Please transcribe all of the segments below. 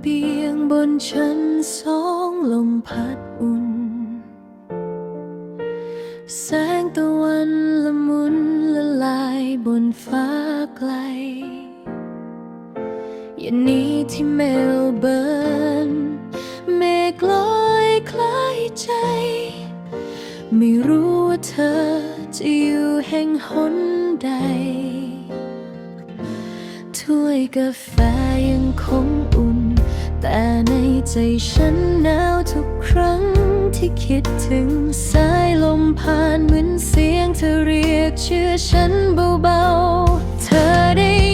เบียงบนชั้นสองลมพัดอุ่น แสงตะวันละมุนละลายบนฟ้าไกลยันนี้ที่เมลเบิร์นเมฆลอยคล้ายใจ ไม่รู้ว่าเธอจะอยู่แห่งหนใดถ้วยกาแฟยังคง แต่ในใจฉันหนาวทุกครั้งที่คิดถึงสายลมผ่านเหมือนเสียงเธอเรียกชื่อฉันเบาๆ เธอได้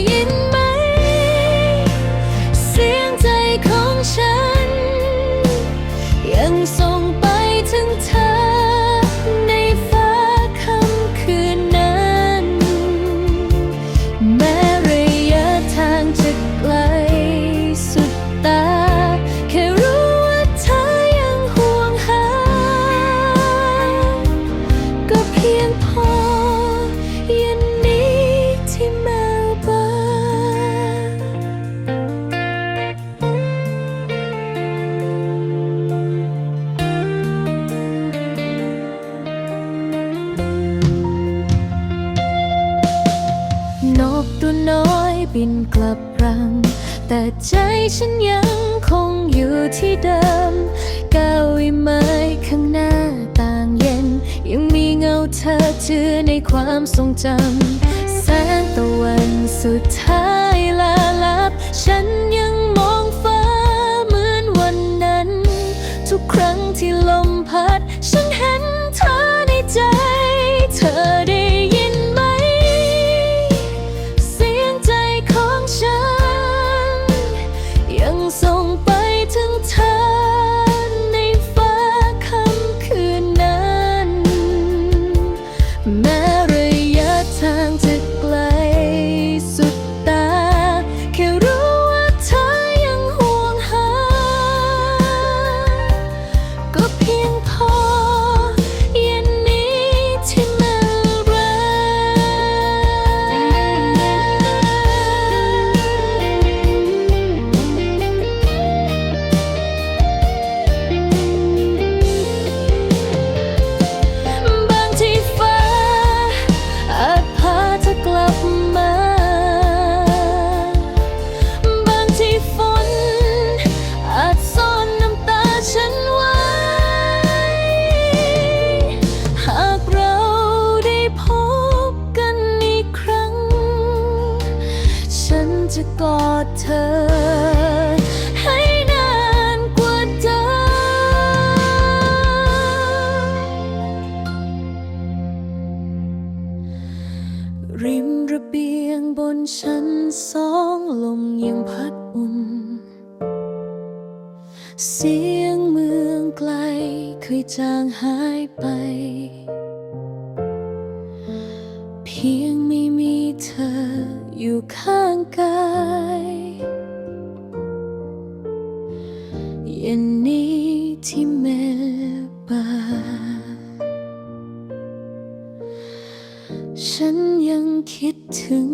บินกลับรัง แต่ใจฉันยังคงอยู่ที่เดิมก้าววิไม้ข้างหน้าต่างเย็น ยังมีเงาเธอเจือในความทรงจำแสงตะวันสุดท้ายลาลับ ฉันยังมองฟ้าเหมือนวันนั้น ทุกครั้งที่ลมพัด ฉันเห็นเธอในใจ ดเธอให้นานกว่าเดิมริมระเบียงบนชั้นสองลมยังพัดอุ่น เสียงเมืองไกลเคยจางหายไป เพียงไม่มีเธอ อยู่ข้างกายเย็นนี้ที่เมลเบิร์นฉันยังคิดถึง